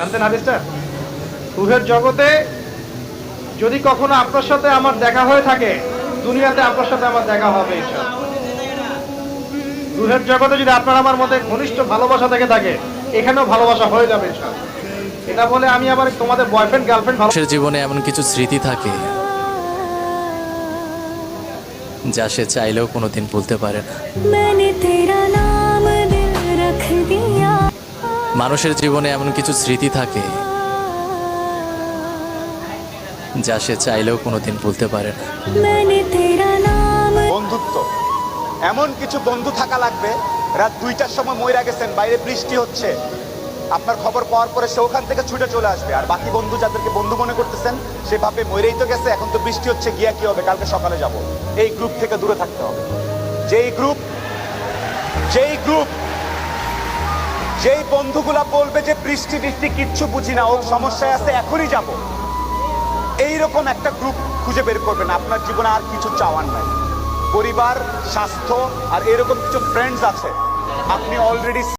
জানতেন হাদিসটা? রুহের জগতে যদি কখনো আপনার সাথে আমার দেখা হয়ে থাকে দুনিয়াতে আপনার সাথে আমার দেখা হবে ইনশাআল্লাহ। রুহের জগতে যদি আপনার আমার মধ্যে ঘনিষ্ঠ ভালোবাসা থেকে থাকে এখানেও ভালোবাসা হয়ে যাবে এটা বলে আমি আবার তোমাদের বয়ফ্রেন্ড গার্লফ্রেন্ড ভালো জীবনে এমন কিছু স্মৃতি থাকে যা সে চাইলেও কোনোদিন ভুলতে পারে না। মানুষের জীবনে এমন কিছু স্মৃতি থাকে যা সে চাইলেও কোনোদিন ভুলতে পারে বন্ধুত্ব। এমন কিছু বন্ধু থাকা লাগবে রাত দুইটার সময় মইরা গেছেন বাইরে বৃষ্টি হচ্ছে। আপনার খবর পাওয়ার পরে সে ওখান থেকে ছুটে চলে আসবে। আর বাকি বন্ধু যাদেরকে বন্ধু মনে করতেছেন সে ভাবে মইরেই তো গেছে এখন তো বৃষ্টি হচ্ছে গিয়া কি হবে? কালকে সকালে যাব। এই গ্রুপ থেকে দূরে থাকতে হবে। যেই গ্রুপ যেই গ্রুপ যেই বন্ধুগুলা বলবে যে বৃষ্টি বৃষ্টি, কিচ্ছু বুঝি না, ওর সমস্যায় আছে, এখনই যাব। এইরকম একটা গ্রুপ খুঁজে বের করবেন আপনার জীবনে আর কিছু চাওয়ার নাই। পরিবার, স্বাস্থ্য, আর এরকম কিছু ফ্রেন্ডস আছে। আপনি অলরেডি